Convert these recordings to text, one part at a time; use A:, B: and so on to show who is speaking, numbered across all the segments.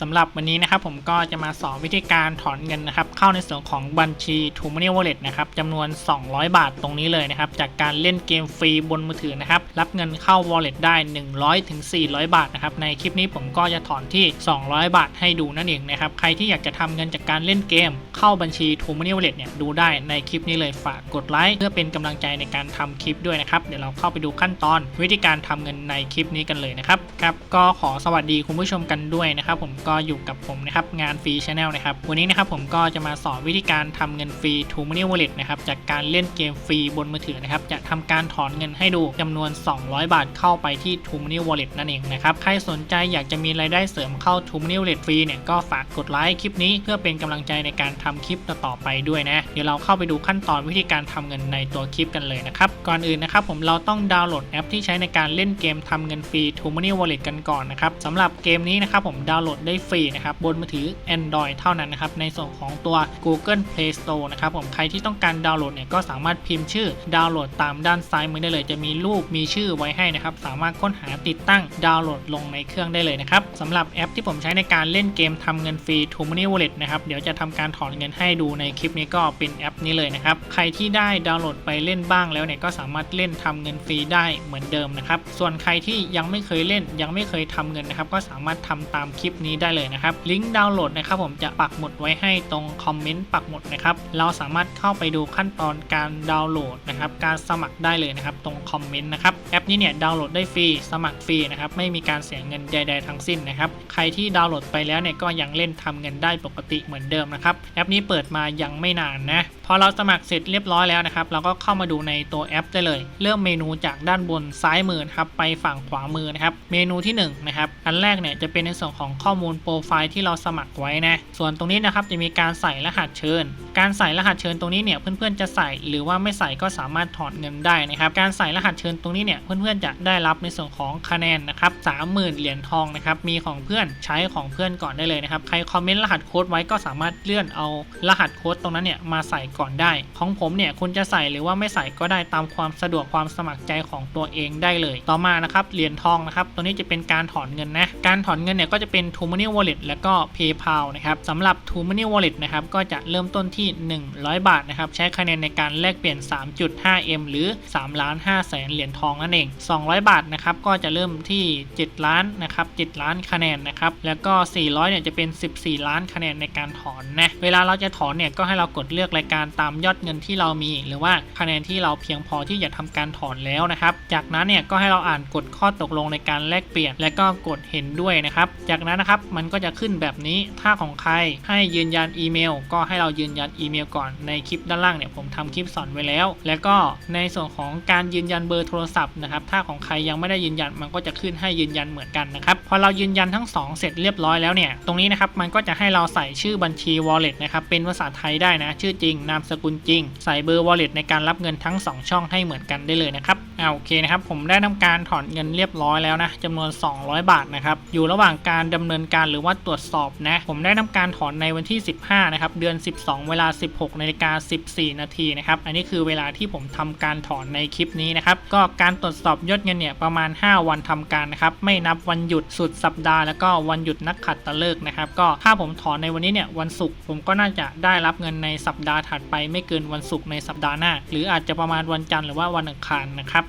A: สำหรับวันนี้นะครับผมก็จะมาสอนวิธีการถอนเงินนะครับเข้าในส่วนของบัญชี t o m o n e y Wallet นะครับจำนวน 200 บาทตรงนี้เลยนะครับจากการเล่นเกมฟรีบนมือถือนะครับรับเงินเข้า Wallet ได้ 100ถึง400 บาทนะครับในคลิปนี้ผมก็จะถอนที่ 200 บาทให้ดูนั่นเองนะครับใครที่อยากจะทำเงินจากการเล่นเกม เข้าบัญชี t o m o n e y Wallet เนี่ยดูได้ในคลิปนี้เลยฝากกดไลค์เพื่อเป็นกำลังใจในการทำคลิปด้วยนะครับเดี๋ยวเราเข้าไปดูขั้นตอน วิธีการทำเงินในคลิปนี้กันเลยนะครับครับก็ขอสวัสดีคุณผู้ชมกันด้วยนะครับผมก็ก็อยู่กับผมนะครับงานฟรีชาแนลนะครับวันนี้นะครับผมก็จะมาสอนวิธีการทำเงินฟรี t o m o n e y Wallet นะครับจากการเล่นเกมฟรีบนมือถือนะครับจะทำการถอนเงินให้ดูจำนวน 200 บาทเข้าไปที่ t o m o n e y Wallet นั่นเองนะครับใครสนใจอยากจะมีรายได้เสริมเข้า t o m o n e y Wallet ฟรีเนี่ยก็ฝากกดไลค์คลิปนี้เพื่อเป็นกำลังใจในการทำคลิปต่อไปด้วยนะเดี๋ยวเราเข้าไปดูขั้นตอนวิธีการทำเงินในตัวคลิปกันเลยนะครับก่อนอื่นนะครับผมเราต้องดาวน์โหลดแอปที่ใช้ในการเล่นเกมทำเงินฟรี t o m o n e y Wallet กันก่อนนะครับสำหรับเกมนี้นะครับผมดาวน์โหลดได้ฟรีนะครับบนมือถือ Android เท่านั้นนะครับในส่วนของตัว Google Play Store นะครับผมใครที่ต้องการดาวน์โหลดเนี่ยก็สามารถพิมพ์ชื่อดาวน์โหลดตามด้านซ้ายมือได้เลยจะมีรูปมีชื่อไว้ให้นะครับสามารถค้นหาติดตั้งดาวน์โหลดลงในเครื่องได้เลยนะครับสำหรับแอปที่ผมใช้ในการเล่นเกมทำเงินฟรี t o m o n e y Wallet นะครับเดี๋ยวจะทำการถอนเงินให้ดูในคลิปนี้ก็เป็นแอปนี้เลยนะครับใครที่ได้ดาวน์โหลดไปเล่นบ้างแล้วเนี่ยก็สามารถเล่นทำเงินฟรีได้เหมือนเดิมนะครับส่วนใครที่ยังไม่เคยเล่นยังไม่เคยทำเงินนะครับก็สามารถทำตามคลิปนี้ได้เลยนะครับ ลิงก์ดาวน์โหลดนะครับผมจะปักหมุดไว้ให้ตรงคอมเมนต์ปักหมุดนะครับ เราสามารถเข้าไปดูขั้นตอนการดาวน์โหลดนะครับ การสมัครได้เลยนะครับ ตรงคอมเมนต์นะครับ แอปนี้เนี่ยดาวน์โหลดได้ฟรี สมัครฟรีนะครับ ไม่มีการเสียเงินใด ๆ ทั้งสิ้นนะครับ ใครที่ดาวน์โหลดไปแล้วเนี่ยก็ยังเล่นทำเงินได้ปกติเหมือนเดิมนะครับ แอปนี้เปิดมายังไม่นานนะ อเราสมัครเสร็จเรียบร้อยแล้วนะครับ เราก็เข้ามาดูในตัวแอปได้เลยเริ่มเมนูจากด้านบนซ้ายมือนะครับไปฝั่งขวามือนะครับ เมนูที่1นงนะครับ อันแรกเนี่ยจะเป็นในส่วนของข้อมูลโปรไฟล์ที่เราสมัครไว้นะ ส่วนตรงนี้นะครับจะมีการใส่รหัสเชิญ การใส่รหัสเชิญตรงนี้เนี่ยเพื่อนๆจะใส่หรือว่าไม่ใส่ก็สามารถถอนเงินได้นะครับ การใส่รหัสเชิญตรงนี้เนี่ยเพื่อนๆจะได้รับในส่วนของคะแนนนะครับสามหมื่นเหรียญทองนะครับ มีของเพื่อนใช้ของเพื่อนก่อนได้เลยนะครับ ใครคอมเมนต์รหัสโค้ดไว้ก็สามารถเลื่อนเอารหัสโค้ดตรงนั้นเนี่ยมาใส่ก่อนได้ ของผมเนี่ยคุณจะใส่หรือว่าไม่ใส่ก็ได้ตามความสะดวกความสมัครใจของตัวเองได้เลย ต่อมานะครับเหรียญทองนะครับตัวนี้จะเป็นการถอนเงินนะการถอนเงินเนี่ยก็จะเป็น t o m o n e y Wallet แล้วก็ PayPal นะครับสำหรับ t o m o n e y Wallet นะครับก็จะเริ่มต้นที่ 100 บาทนะครับใช้คะแนนในการแลกเปลี่ยน 3.5M หรือ3ล้าน5แสนเหรียญทองนั่นเอง 200 บาทนะครับก็จะเริ่มที่ 7 ล้านนะครับ7ล้านคะแนนนะครับแล้วก็ 400เนี่ยจะเป็น 14 ล้านคะแนนในการถอนนะเวลาเราจะถอนเนี่ยก็ให้เรากดเลือกรายการตามยอดเงินที่เรามี หรือว่าคะแนนที่เราเพียงพอที่จะทำการถอนแล้วนะครับ จากนั้นเนี่ยก็ให้เราอ่านกฎข้อตกลงในการแลกเปลี่ยน และก็กดเห็นด้วยนะครับ จากนั้นนะครับมันก็จะขึ้นแบบนี้ถ้าของใครให้ยืนยันอีเมล ก็ให้เรายืนยันอีเมลก่อนในคลิปด้านล่างเนี่ยผมทำคลิปสอนไว้แล้ว แล้วก็ในส่วนของการยืนยันเบอร์โทรศัพท์นะครับถ้าของใครยังไม่ได้ยืนยันมันก็จะขึ้นให้ยืนยันเหมือนกันนะครับพอเรายืนยันทั้ง 2 เสร็จเรียบร้อยแล้วเนี่ยตรงนี้นะครับมันก็จะให้เราใส่ชื่อบัญชี wallet นะครับเป็นภาษาไทยได้นะชื่อจริงนามสกุลจริง ใส่เบอร์ wallet ในการรับเงินทั้ง 2 ช่องให้เหมือนกันได้เลยนะครับ อ่าโอเคนะครับผมได้ทำการถอนเงินเรียบร้อยแล้วนะจำนวน 200 บาทนะครับอยู่ระหว่างการดำเนินการหรือว่าตรวจสอบนะผมได้ทำการถอนในวันที่ 15นะครับเดือน 12 เวลา 16นาฬิกา14 นาทีนะครับอันนี้คือเวลาที่ผมทำการถอนในคลิปนี้นะครับก็การตรวจสอบยอดเงินเนี่ยประมาณ 5 วันทำการนะครับไม่นับวันหยุดสุดสัปดาห์แล้วก็วันหยุดนักขัดตฤกษ์นะครับก็ถ้าผมถอนในวันนี้เนี่ยวันศุกร์ผมก็น่าจะได้รับเงินในสัปดาห์ถัดไป ไม่เกินวันศุกร์ในสัปดาห์หน้า หรืออาจจะประมาณวันจันทร์หรือว่าวันอังคารนะครับ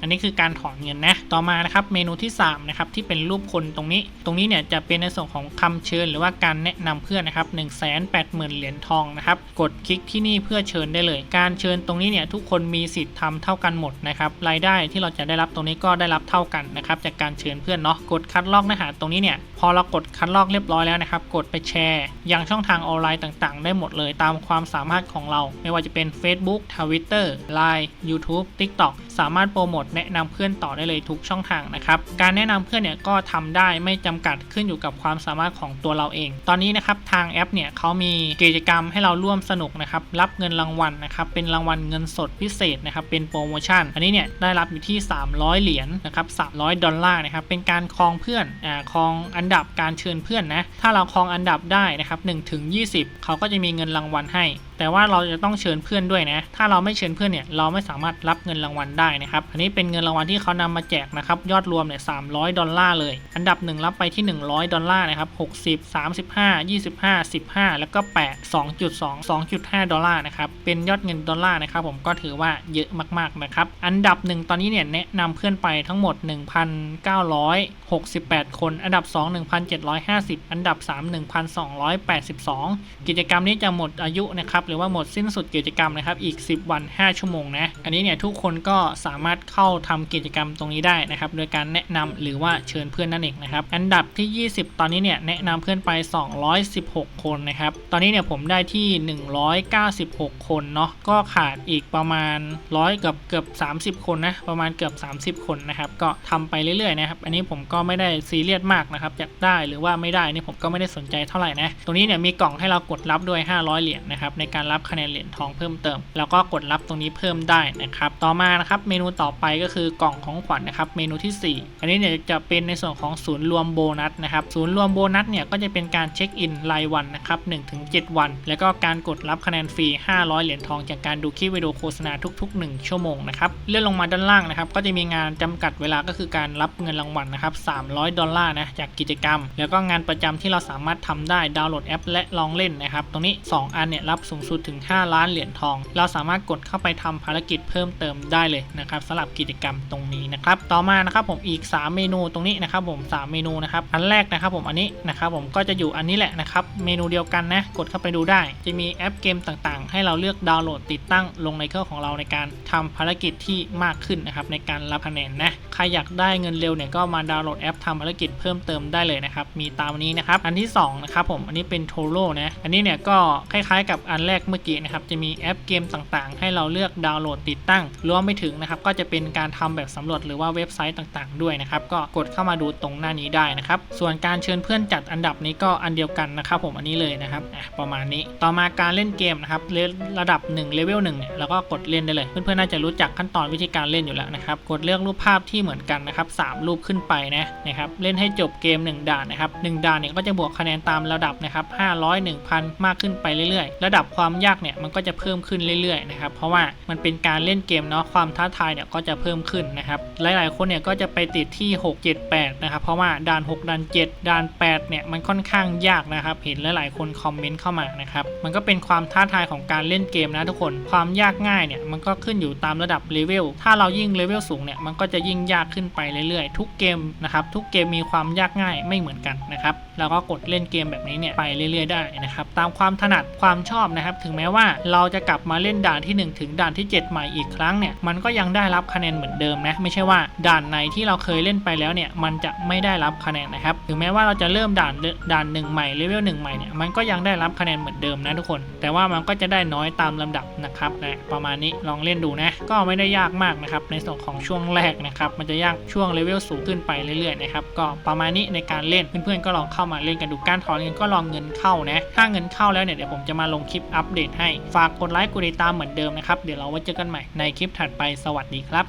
A: อันนี้คือการถอนเงินนะ ต่อมานะครับเมนูที่3นะครับที่เป็นรูปคนตรงนี้ ตรงนี้เนี่ยจะเป็นในส่วนของคำเชิญ หรือว่าการแนะนำเพื่อนนะครับ1 8 0 0 0 0เหรียญทองนะครับ กดคลิกที่นี่เพื่อเชิญได้เลย การเชิญตรงนี้เนี่ยทุกคนมีสิทธิ์ทำเท่ากันหมดนะครับรายได้ที่เราจะได้รับตรงนี้ก็ได้รับเท่ากันนะครับจากการเชิญเพื่อนเนาะกดคัดลอกเนื้อหาตรงนี้เนี่ยพอเรากดคัดลอกเรียบร้อยแล้วนะครับกดไปแชร์ยังช่องทางออนไลน์ต่างๆ ได้หมดเลยตามความสามารถของเรา ไม่ว่าจะเป็น Facebook Twitter Line YouTube TikTok สามารถโปรโมทแนะนำเพื่อนต่อได้เลยทุกช่องทางนะครับ การแนะนำเพื่อนเนี่ยก็ทำได้ไม่จำกัดขึ้นอยู่กับความสามารถของตัวเราเอง ตอนนี้นะครับทางแอปเนี่ยเขามีกิจกรรมให้เราร่วมสนุกนะครับ รับเงินรางวัลนะครับ เป็นรางวัลเงินสดพิเศษนะครับ เป็นโปรโมชั่น อันนี้เนี่ยได้รับอยู่ที่ 300 เหรียญนะครับ 300 ดอลลาร์นะครับ เป็นการครองเพื่อน อ่าครองอันดับการเชิญเพื่อนนะ ถ้าเราครองอันดับได้นะครับ1ถึง20 เขาก็จะมีเงินรางวัลให้ แต่ว่าเราจะต้องเชิญเพื่อนด้วยนะ ถ้าเราไม่เชิญเพื่อนเนี่ยเราไม่สามารถรับเงินรางวัลได้นะครับ อันนี้เป็นเงินรางวัลที่เขานำมาแจกนะครับ ยอดรวมเนี่ย300ดอลลาร์เลย อันดับหนึ่งรับไปที่ 100 ดอลลาร์นะครับ60 35 25 15แล้วก็8 2.2 2.5ดสองสองจุดห้าดอลลาร์นะครับ เป็นยอดเงินดอลลาร์นะครับผมก็ถือว่าเยอะมากๆนะครับ อันดับหนึ่งตอนนี้เนี่ยแนะนำเพื่อนไปทั้งหมด 1,968 คน อันดับ 2 1,750 อันดับ 3 1,282 กิจกรรมนี้จะหมดอายุนะครับหรือว่าหมดสิ้นสุดกิจกรรมนะครับอีก 10 วัน 5 ชั่วโมงนะอันนี้เนี่ยทุกคนก็สามารถเข้าทำกิจกรรมตรงนี้ได้นะครับโดยการแนะนำหรือว่าเชิญเพื่อนนั่นเองนะครับอันดับที่ 20 ตอนนี้เนี่ยแนะนำเพื่อนไป 216 คนนะครับตอนนี้เนี่ยผมได้ที่ 196 คนเนาะก็ขาดอีกประมาณ 100เกือบเกือบ 30 คนนะประมาณเกือบ 30 คนนะครับก็ทำไปเรื่อยๆนะครับอันนี้ผมก็ไม่ได้ซีเรียสมากนะครับจะได้หรือว่าไม่ได้นี่ผมก็ไม่ได้สนใจเท่าไหร่นะตรงนี้เนี่ยมีกล่องให้เรากดรับด้วย 500 เหรียญนะครับในการรับคะแนนเหรียญทองเพิ่มเติม แล้วก็กดรับตรงนี้เพิ่มได้นะครับ ต่อมานะครับเมนูต่อไปก็คือกล่องของขวัญนะครับ เมนูที่ 4 อันนี้เนี่ยจะเป็นในส่วนของศูนย์รวมโบนัสนะครับ ศูนย์รวมโบนัสเนี่ยก็จะเป็นการเช็คอินรายวันนะครับ1-7 วัน แล้วก็การกดรับคะแนนฟรี 500 เหรียญทอง จากการดูคลิปวิดีโอโฆษณาทุก ๆ 1 ชั่วโมงนะครับเลื่อนลงมาด้านล่างนะครับ ก็จะมีงานจำกัดเวลาก็คือการรับเงินรางวัลนะครับ300 ดอลลาร์นะจากกิจกรรม แล้วก็งานประจำที่เราสามารถทำได้ดาวน์โหลดแอปและลองเล่นนะครับ ตรงนี้ 2 อันเนี่ยรับสูงสุดถึง 5 ล้านเหรียญทอง เราสามารถกดเข้าไปทำภารกิจเพิ่มเติมได้เลยนะครับสำหรับกิจกรรมตรงนี้นะครับต่อมานะครับผมอีก 3 เมนูตรงนี้นะครับผม 3 เมนูนะครับอันแรกนะครับผมอันนี้นะครับผมก็จะอยู่อันนี้แหละนะครับเมนูเดียวกันนะกดเข้าไปดูได้ จะมีแอปเกมต่างๆ ให้เราเลือกดาวน์โหลดติดตั้งลงในเครื่องของเราในการทำภารกิจที่มากขึ้นนะครับในการรับคะแนนนะใครอยากได้เงินเร็วเนี่ยก็มาดาวน์โหลดแอปทำภารกิจเพิ่มเติมได้เลยนะครับมีตามนี้นะครับอันที่2นะครับผมอันนี้เป็นโทโร่นะอันนี้เนี่ยก็คล้ายๆ กับอันแรแรกเมื่อกี้นะครับจะมีแอปเกมต่างๆ ให้เราเลือกดาวน์โหลดติดตั้งรวมไปถึงนะครับก็จะเป็นการทำแบบสำรวจหรือว่าเว็บไซต์ต่างๆ ด้วยนะครับก็กดเข้ามาดูตรงหน้านี้ได้นะครับส่วนการเชิญเพื่อนจัดอันดับนี้ก็อันเดียวกันนะครับผมอันนี้เลยนะครับประมาณนี้ต่อมาการเล่นเกมนะครับเลระดับ1เลเวล1เนี่ยเราก็กดเล่นได้เลย เพื่อนๆน่าจะรู้จักขั้นตอนวิธีการเล่นอยู่แล้วนะครับกดเลือกรูปภาพที่เหมือนกันนะครับสามรูปขึ้นไปนะนะครับเล่นให้จบเกม 1 ด่านนะครับ1ด่านเนี่ยก็จะบวกคะแนนตามระดับนะครับ500 1,000 มากขึ้นไปเรื่อยๆ ระดับความความยากเนี่ยมันก็จะเพิ่มขึ้นเรื่อยๆนะครับเพราะว่ามันเป็นการเล่นเกมเนาะความท้าทายเนี่ยก็จะเพิ่มขึ้นนะครับหลายๆคนเนี่ยก็จะไปติดที่ 6 7 8นะครับเพราะว่าด่าน 6ด่าน7ด่าน8เนี่ยมันค่อนข้างยากนะครับเห็นหลายๆคนคอมเมนต์เข้ามานะครับมันก็เป็นความท้าทายของการเล่นเกมนะทุกคนความยากง่ายเนี่ยมันก็ขึ้นอยู่ตามระดับเลเวลถ้าเรายิ่งเลเวลสูงเนี่ยมันก็จะยิ่งยากขึ้นไปเรื่อยๆ ทุกเกมนะครับทุกเกมมีความยากง่ายไม่เหมือนกันนะครับเราก็กดเล่นเกมแบบนี้เนี่ยไปเรื่อย ๆได้นะครับตามความถนัดความชอบนะครับถึงแม้ว่าเราจะกลับมาเล่นด่านที่ 1 ถึงด่านที่ 7 ใหม่อีกครั้งเนี่ยมันก็ยังได้รับคะแนนเหมือนเดิมนะไม่ใช่ว่าด่านไหนที่เราเคยเล่นไปแล้วเนี่ยมันจะไม่ได้รับคะแนนนะครับถึงแม้ว่าเราจะเริ่มด่านด่านหนึ่งใหม่เลเวลหนึ่งใหม่เนี่ยมันก็ยังได้รับคะแนนเหมือนเดิมนะทุกคน แต่ว่ามันก็จะได้น้อยตามลำดับนะครับนะประมาณนี้ลองเล่นดูนะก็ไม่ได้ยากมากนะครับในส่วนของช่วงแรกนะครับมันจะยากช่วงเลเวลสูงขึ้นไปเรื่อยๆนะครับก็ประมาณนี้ในการเล่นเพื่อนๆก็ลองเข้ามาเล่นกันดูการถอนเงินก็ลองเงินเข้านะถ้าเงินเข้าแล้วเนี่ยเดี๋ยวผมจะมาลงคลิปอัปเดตให้ ฝากกดไลค์กดติดตามเหมือนเดิมนะครับ เดี๋ยวเราไว้เจอกันใหม่ในคลิปถัดไปสวัสดีครับ